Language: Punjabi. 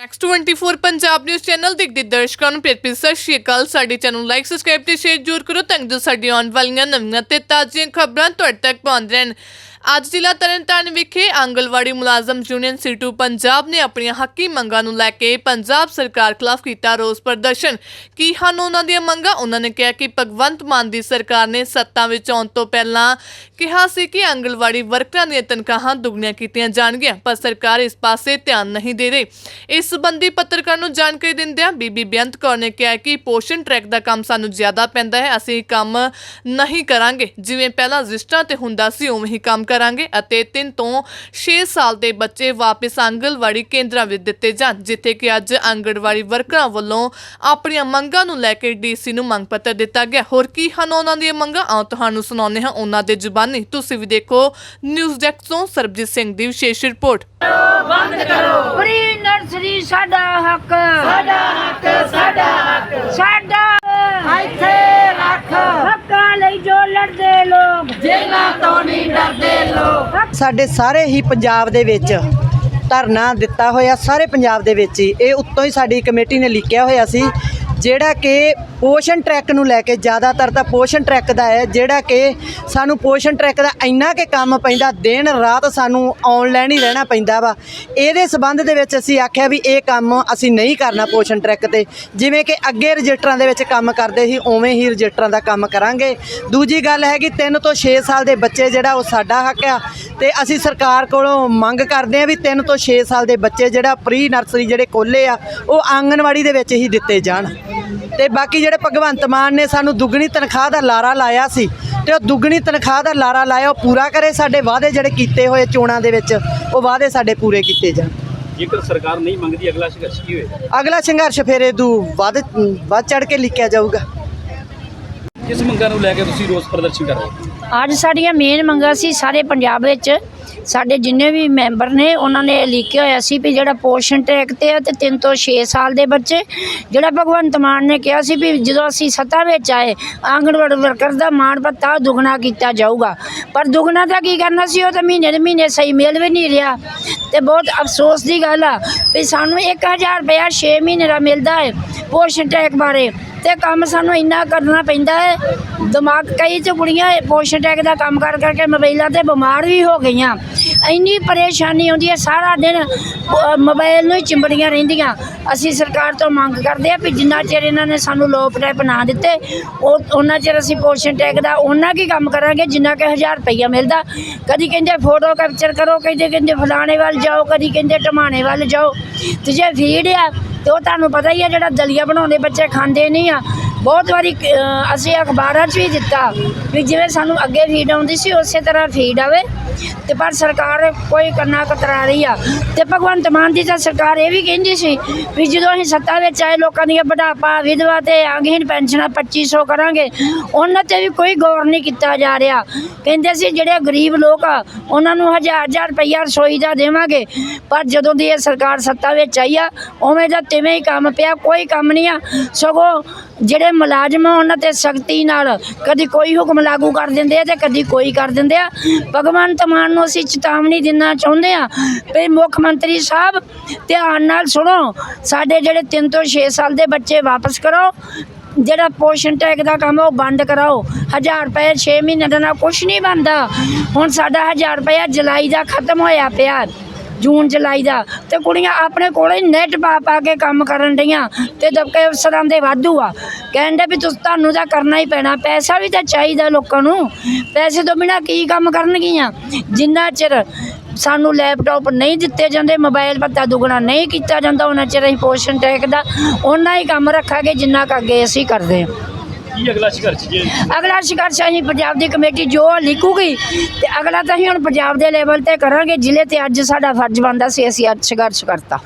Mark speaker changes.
Speaker 1: ਨੈਕਸਟ 24 ਪੰਜਾਬ ਨਿਊਜ਼ ਚੈਨਲ ਦੇਖਦੇ ਦਰਸ਼ਕਾਂ ਨੂੰ ਪਿਆਰ ਭਰੀ ਸਤਿ ਸ਼੍ਰੀ ਅਕਾਲ। ਸਾਡੇ ਚੈਨਲ ਨੂੰ ਲਾਈਕ ਸਬਸਕ੍ਰਾਈਬ ਤੇ ਸ਼ੇਅਰ ਜ਼ਰੂਰ ਕਰੋ ਤਾਂ ਜੋ ਸਾਡੀ ਆਉਣ ਵਾਲੀਆਂ ਨਵੀਆਂ ਤੇ ਤਾਜ਼ੀਆਂ ਖਬਰਾਂ ਤੁਹਾਡੇ ਤੱਕ ਪਹੁੰਚ ਰਹਿਣ। ਅੱਜ ਜ਼ਿਲ੍ਹਾ ਤਰਨਤਾਰਨ ਵਿਖੇ ਆਂਗਲਵਾੜੀ ਮੁਲਾਜ਼ਮ ਯੂਨੀਅਨ ਸੀਟੂ ਪੰਜਾਬ ਨੇ ਆਪਣੀਆਂ ਹੱਕੀ ਮੰਗਾਂ ਨੂੰ ਲੈ ਕੇ ਪੰਜਾਬ ਸਰਕਾਰ ਖਿਲਾਫ ਕੀਤਾ ਰੋਸ ਪ੍ਰਦਰਸ਼ਨ। ਕੀ ਹਨ ਉਹਨਾਂ ਦੀਆਂ ਮੰਗਾਂ? ਉਹਨਾਂ ਨੇ ਕਿਹਾ ਕਿ ਭਗਵੰਤ ਮਾਨ ਦੀ ਸਰਕਾਰ ਨੇ ਸੱਤਾ ਵਿੱਚ ਆਉਣ ਤੋਂ ਪਹਿਲਾਂ ਕਿਹਾ ਸੀ ਕਿ ਆਂਗਲਵਾੜੀ ਵਰਕਰਾਂ ਦੀਆਂ ਤਨਖਾਹਾਂ ਦੁੱਗਣੀਆਂ ਕੀਤੀਆਂ ਜਾਣਗੀਆਂ, ਪਰ ਸਰਕਾਰ ਇਸ ਪਾਸੇ ਧਿਆਨ ਨਹੀਂ ਦੇ ਰਹੀ। ਇਸ ਸੰਬੰਧੀ ਪੱਤਰਕਾਰ ਨੂੰ ਜਾਣਕਾਰੀ ਦਿੰਦਿਆਂ ਬੀਬੀ ਬੇਅੰਤ ਕੌਰ ਨੇ ਕਿਹਾ ਕਿ ਪੋਸ਼ਣ ਟਰੈਕ ਦਾ ਕੰਮ ਸਾਨੂੰ ਜ਼ਿਆਦਾ ਪੈਂਦਾ ਹੈ, ਅਸੀਂ ਕੰਮ ਨਹੀਂ ਕਰਾਂਗੇ। ਜਿਵੇਂ ਪਹਿਲਾਂ ਰਜਿਸਟਰਾਂ ਤੇ ਹੁੰਦਾ ਸੀ, ਉਵੇਂ ਹੀ ਕੰਮ ਕਰਾਂਗੇ ਅਤੇ 3 ਤੋਂ 6 ਸਾਲ ਦੇ ਬੱਚੇ ਵਾਪਸ ਆਂਗਣਵਾੜੀ ਕੇਂਦਰਾਂ ਵਿੱਚ ਦਿੱਤੇ ਜਾਣ, ਜਿੱਥੇ ਕਿ ਅੱਜ ਆਂਗਣਵਾੜੀ ਵਰਕਰਾਂ ਵੱਲੋਂ ਆਪਣੀਆਂ ਮੰਗਾਂ ਨੂੰ ਲੈ ਕੇ ਡੀਸੀ ਨੂੰ ਮੰਗ ਪੱਤਰ ਦਿੱਤਾ ਗਿਆ। ਹੋਰ ਕੀ ਹਨ ਉਹਨਾਂ ਦੀਆਂ ਮੰਗਾਂ? ਆਓ ਤੁਹਾਨੂੰ ਸੁਣਾਉਂਦੇ ਹਾਂ ਉਹਨਾਂ ਦੇ ਜ਼ੁਬਾਨੀ। ਤੁਸੀਂ ਵੀ ਦੇਖੋ ਨਿਊਜ਼ ਡੈਸਕ ਤੋਂ ਸਰਬਜੀਤ ਸਿੰਘ ਦੀ ਵਿਸ਼ੇਸ਼ ਰਿਪੋਰਟ।
Speaker 2: ਪ੍ਰੀ ਨਰਸਰੀ ਸਾਡਾ ਹੱਕ। ਸਾਡਾ ਹੱਕ ਸਾਡਾ ਹੱਕ। ਸਾਡਾ ਇੱਥੇ ਰੱਖ। ਹੱਕਾਂ ਲਈ ਜੋ ਲੜਦੇ ਲੋਕ। ਜੇਲਾਂ ਤੋਂ ਨਹੀਂ ਡਰਦੇ ਲੋਕ।
Speaker 3: ਸਾਡੇ ਸਾਰੇ ਹੀ ਪੰਜਾਬ ਦੇ ਵਿੱਚ ਧਰਨਾ ਦਿੱਤਾ ਹੋਇਆ ਸਾਰੇ ਪੰਜਾਬ ਦੇ ਵਿੱਚ ਹੀ। ਇਹ ਉੱਤੋਂ ਹੀ ਸਾਡੀ ਕਮੇਟੀ ਨੇ ਲਿਖਿਆ ਹੋਇਆ ਸੀ। ਜਿਹੜਾ ਕਿ ਪੋਸ਼ਣ ਟਰੈਕ ਨੂੰ ਲੈ ਕੇ ਜ਼ਿਆਦਾਤਰ ਤਾਂ ਪੋਸ਼ਣ ਟਰੈਕ ਦਾ ਹੈ, ਜਿਹੜਾ ਕਿ ਸਾਨੂੰ ਪੋਸ਼ਣ ਟਰੈਕ ਦਾ ਇੰਨਾ ਕਿ ਕੰਮ ਪੈਂਦਾ, ਦਿਨ ਰਾਤ ਸਾਨੂੰ ਆਨਲਾਈਨ ਹੀ ਰਹਿਣਾ ਪੈਂਦਾ ਵਾ। ਇਹਦੇ ਸਬੰਧ ਦੇ ਵਿੱਚ ਅਸੀਂ ਆਖਿਆ ਵੀ ਇਹ ਕੰਮ ਅਸੀਂ ਨਹੀਂ ਕਰਨਾ ਪੋਸ਼ਣ ਟਰੈਕ ਤੇ। ਜਿਵੇਂ ਕਿ ਅੱਗੇ ਰਜਿਸਟਰਾਂ ਦੇ ਵਿੱਚ ਕੰਮ ਕਰਦੇ ਸੀ, ਉਵੇਂ ਹੀ ਰਜਿਸਟਰਾਂ ਦਾ ਕੰਮ ਕਰਾਂਗੇ। ਦੂਜੀ ਗੱਲ ਹੈਗੀ ਕਿ 3 ਤੋਂ 6 ਸਾਲ ਦੇ ਬੱਚੇ ਜਿਹੜਾ ਉਹ ਸਾਡਾ ਹੱਕ ਆ ਤੇ ਅਸੀਂ ਸਰਕਾਰ ਕੋਲੋਂ ਮੰਗ ਕਰਦੇ ਆ ਵੀ 3 ਤੋਂ 6 ਸਾਲ ਦੇ ਬੱਚੇ ਜਿਹੜਾ ਪ੍ਰੀ ਨਰਸਰੀ ਜਿਹੜੇ ਕੋਲੇ ਆ, ਉਹ ਆਂਗਨਵਾੜੀ ਦੇ ਵਿੱਚ ਹੀ ਦਿੱਤੇ ਜਾਣ। ਤੇ ਬਾਕੀ ਜਿਹੜੇ ਭਗਵੰਤ ਮਾਨ ਨੇ ਸਾਨੂੰ ਦੁੱਗਣੀ ਤਨਖਾਹ ਦਾ ਲਾਰਾ ਲਾਇਆ ਸੀ ਤੇ ਉਹ ਦੁੱਗਣੀ ਤਨਖਾਹ ਦਾ ਲਾਰਾ ਲਾਇਆ ਉਹ ਪੂਰਾ ਕਰੇ ਸਾਡੇ ਵਾਅਦੇ ਜਿਹੜੇ ਕੀਤੇ ਹੋਏ ਚੋਣਾਂ ਦੇ ਵਿੱਚ ਉਹ ਵਾਅਦੇ ਸਾਡੇ ਪੂਰੇ ਕੀਤੇ ਜਾਣ।
Speaker 4: ਜੇਕਰ ਸਰਕਾਰ ਨਹੀਂ ਮੰਗਦੀ ਅਗਲਾ ਸੰਘਰਸ਼ ਕੀ ਹੋਏਗਾ?
Speaker 3: ਅਗਲਾ ਸੰਘਰਸ਼ ਫਿਰ ਇਹਦੂ ਵੱਧ ਵੱਧ ਚੜ ਕੇ ਲਿਖਿਆ ਜਾਊਗਾ।
Speaker 4: ਕਿਸ ਮੰਗਾਂ ਨੂੰ ਲੈ ਕੇ ਤੁਸੀਂ ਰੋਸ ਪ੍ਰਦਰਸ਼ਨ ਕਰ ਰਹੇ ਹੋ?
Speaker 2: ਅੱਜ ਸਾਡੀਆਂ ਮੇਨ ਮੰਗਾਂ ਸੀ ਸਾਰੇ ਪੰਜਾਬ ਵਿੱਚ ਸਾਡੇ ਜਿੰਨੇ ਵੀ ਮੈਂਬਰ ਨੇ, ਉਹਨਾਂ ਨੇ ਲਿਖਿਆ ਹੋਇਆ ਸੀ ਵੀ ਜਿਹੜਾ ਪੋਸ਼ਣ ਟੈਕ ਤੇ ਆ ਤੇ 3 ਤੋਂ 6 ਸਾਲ ਦੇ ਬੱਚੇ। ਜਿਹੜਾ ਭਗਵੰਤ ਮਾਨ ਨੇ ਕਿਹਾ ਸੀ ਵੀ ਜਦੋਂ ਅਸੀਂ ਸੱਤਾ ਵਿੱਚ ਆਏ, ਆਂਗਣਵਾੜੀ ਵਰਕਰ ਦਾ ਮਾਣ ਭੱਤਾ ਦੁੱਗਣਾ ਕੀਤਾ ਜਾਊਗਾ। ਪਰ ਦੁੱਗਣਾ ਤਾਂ ਕੀ ਕਰਨਾ ਸੀ? ਉਹ ਤਾਂ ਮਹੀਨੇ ਦੇ ਮਹੀਨੇ ਸਹੀ ਮਿਲ ਵੀ ਨਹੀਂ ਰਿਹਾ। ਤੇ ਬਹੁਤ ਅਫਸੋਸ ਦੀ ਗੱਲ ਆ ਵੀ ਸਾਨੂੰ 1000 ਰੁਪਇਆ 6 ਮਹੀਨੇ ਦਾ ਮਿਲਦਾ ਹੈ ਪੋਸ਼ਣ ਟੈਕ ਬਾਰੇ। ਤੇ ਕੰਮ ਸਾਨੂੰ ਇੰਨਾ ਕਰਨਾ ਪੈਂਦਾ ਹੈ। ਦਿਮਾਗ ਕਈ ਤੇ ਕੁੜੀਆਂ ਪੋਸ਼ਣ ਟੈਕ ਦਾ ਕੰਮ ਕਰ ਕਰਕੇ ਮੋਬਾਈਲਾਂ ਤੇ ਬਿਮਾਰ ਵੀ ਹੋ ਗਈਆਂ। ਇੰਨੀ ਪਰੇਸ਼ਾਨੀ ਆਉਂਦੀ ਹੈ ਸਾਰਾ ਦਿਨ ਅਹ, ਮੋਬਾਈਲ ਨੂੰ ਹੀ ਚਿੰਬੜੀਆਂ ਰਹਿੰਦੀਆਂ। ਅਸੀਂ ਸਰਕਾਰ ਤੋਂ ਮੰਗ ਕਰਦੇ ਆ ਵੀ ਜਿੰਨਾ ਚਿਰ ਇਹਨਾਂ ਨੇ ਸਾਨੂੰ ਲੋਪ ਟੈਪ ਨਾ ਦਿੱਤੇ ਉਹ ਉਹਨਾਂ ਚਿਰ ਅਸੀਂ ਪੋਸ਼ਣ ਟੈਕ ਦਾ ਉਹਨਾਂ ਕੀ ਕੰਮ ਕਰਾਂਗੇ ਜਿੰਨਾ ਕਿ 1000 ਰੁਪਈਆ ਮਿਲਦਾ। ਕਦੀ ਕਹਿੰਦੇ ਫੋਟੋ ਕੈਪਚਰ ਕਰੋ ਕਹਿੰਦੇ ਕਹਿੰਦੇ ਫਲਾਣੇ ਵੱਲ ਜਾਓ ਕਦੀ ਕਹਿੰਦੇ ਟਮਾਣੇ ਵੱਲ ਜਾਓ। ਤੇ ਜੇ ਫੀਡ ਆ ਤੇ ਉਹ ਤੁਹਾਨੂੰ ਪਤਾ ਹੀ ਆ ਜਿਹੜਾ ਦਲੀਆ ਬਣਾਉਂਦੇ ਬੱਚੇ ਖਾਂਦੇ ਨਹੀਂ ਆ। ਬਹੁਤ ਵਾਰੀ ਅਸੀਂ ਅਖਬਾਰਾਂ 'ਚ ਵੀ ਦਿੱਤਾ ਵੀ ਜਿਵੇਂ ਸਾਨੂੰ ਅੱਗੇ ਫੀਡ ਆਉਂਦੀ ਸੀ, ਉਸੇ ਤਰ੍ਹਾਂ ਫੀਡ ਆਵੇ। ਤੇ ਪਰ ਸਰਕਾਰ ਕੋਈ ਕਰਨਾ ਕਤਰਾ ਰਹੀ ਆ। ਤੇ ਭਗਵੰਤ ਮਾਨ ਦੀ ਤਾਂ ਸਰਕਾਰ ਇਹ ਵੀ ਕਹਿੰਦੀ ਸੀ ਵੀ ਜਦੋਂ ਅਸੀਂ ਸੱਤਾ ਵਿੱਚ ਆਏ, ਲੋਕਾਂ ਦੀਆਂ ਬੁਢਾਪਾ, ਵਿਧਵਾ ਤੇ ਅੰਗਹੀਨ ਪੈਨਸ਼ਨਾਂ 2500 ਕਰਾਂਗੇ, ਉਹਨਾਂ ਤੇ ਵੀ ਕੋਈ ਗੌਰ ਨਹੀਂ ਕੀਤਾ ਜਾ ਰਿਹਾ। ਕਹਿੰਦੇ ਸੀ ਜਿਹੜੇ ਗਰੀਬ ਲੋਕ ਆ, ਉਹਨਾਂ ਨੂੰ ਹਜ਼ਾਰ ਹਜ਼ਾਰ ਰੁਪਈਆ ਰਸੋਈ ਦਾ ਦੇਵਾਂਗੇ। ਪਰ ਜਦੋਂ ਦੀ ਇਹ ਸਰਕਾਰ ਸੱਤਾ ਵਿੱਚ ਆਈ ਆ, ਉਵੇਂ ਦਾ ਤਿਵੇਂ ਹੀ ਕੰਮ ਪਿਆ, ਕੋਈ ਕੰਮ ਨਹੀਂ ਆ। ਸਗੋਂ ਜਿਹੜੇ ਮੁਲਾਜ਼ਮ ਆ, ਉਹਨਾਂ ਤੇ ਸਖਤੀ ਨਾਲ ਕਦੀ ਕੋਈ ਹੁਕਮ ਲਾਗੂ ਕਰ ਦਿੰਦੇ ਆ ਤੇ ਕਦੀ ਕੋਈ ਕਰ ਦਿੰਦੇ ਆ। ਭਗਵੰਤ ਮਾਨ ਨੂੰ ਅਸੀਂ ਚੇਤਾਵਨੀ ਦੇਣਾ ਚਾਹੁੰਦੇ ਆ ਵੀ ਮੁੱਖ ਮੰਤਰੀ ਸਾਹਿਬ, ਧਿਆਨ ਨਾਲ ਸੁਣੋ। ਸਾਡੇ ਜਿਹੜੇ 3 ਤੋਂ 6 ਸਾਲ ਦੇ ਬੱਚੇ ਵਾਪਸ ਕਰੋ। ਜਿਹੜਾ ਪੋਸ਼ਣ ਟੈਕ ਦਾ ਕੰਮ ਉਹ ਬੰਦ ਕਰਾਓ। 1000 ਰੁਪਏ 6 ਮਹੀਨੇ ਦਾ ਨਾਲ ਕੁਝ ਨਹੀਂ ਬਣਦਾ। ਹੁਣ ਸਾਡਾ 1000 ਰੁਪਏ ਜੁਲਾਈ ਦਾ ਖਤਮ ਹੋਇਆ ਪਿਆ। ਜੂਨ ਜੁਲਾਈ ਦਾ ਤੇ ਕੁੜੀਆਂ ਆਪਣੇ ਕੋਲੇ ਨੈਟ ਪਾ ਪਾ ਕੇ ਕੰਮ ਕਰਨ ਡਈਆਂ ਤੇ ਦਬਕੇ ਅਫਸਰਾਂ ਦੇ ਵਾਧੂ ਆ। ਕਹਿੰਦੇ ਵੀ ਤੁਸੀਂ ਤੁਹਾਨੂੰ ਤਾਂ ਕਰਨਾ ਹੀ ਪੈਣਾ, ਪੈਸਾ ਵੀ ਤਾਂ ਚਾਹੀਦਾ ਲੋਕਾਂ ਨੂੰ। ਪੈਸੇ ਤੋਂ ਬਿਨਾ ਕੀ ਕੰਮ ਕਰਨਗੀਆਂ? ਜਿੰਨਾ ਚਿਰ ਸਾਨੂੰ ਲੈਪਟਾਪ ਨਹੀਂ ਦਿੱਤੇ ਜਾਂਦੇ ਮੋਬਾਈਲ ਪੱਤਾ ਦੁਗਣਾ ਨਹੀਂ ਕੀਤਾ ਜਾਂਦਾ, ਉਹਨਾਂ ਚਿਰ ਅਸੀਂ ਪੋਸ਼ਣ ਟੈਕ ਦਾ ਉਹਨਾਂ ਹੀ ਕੰਮ ਰੱਖਾਂਗੇ ਜਿੰਨਾ ਕੁ ਅੱਗੇ ਅਸੀਂ ਕਰਦੇ ਹਾਂ।
Speaker 4: ਕੀ ਅਗਲਾ ਸੰਘਰਸ਼ ਜੇ
Speaker 2: ਅਗਲਾ ਸੰਘਰਸ਼ ਅਸੀਂ ਪੰਜਾਬ ਦੀ ਕਮੇਟੀ ਜੋ ਲਿਖੂਗੀ ਤੇ ਅਗਲਾ ਤਾਂ ਅਸੀਂ ਹੁਣ ਪੰਜਾਬ ਦੇ ਲੈਵਲ ਤੇ ਕਰਾਂਗੇ, ਜ਼ਿਲ੍ਹੇ ਤੇ ਅੱਜ ਸਾਡਾ ਫਰਜ਼ ਬਣਦਾ ਸੀ ਅਸੀਂ ਅੱਜ ਸੰਘਰਸ਼ ਕਰਤਾ।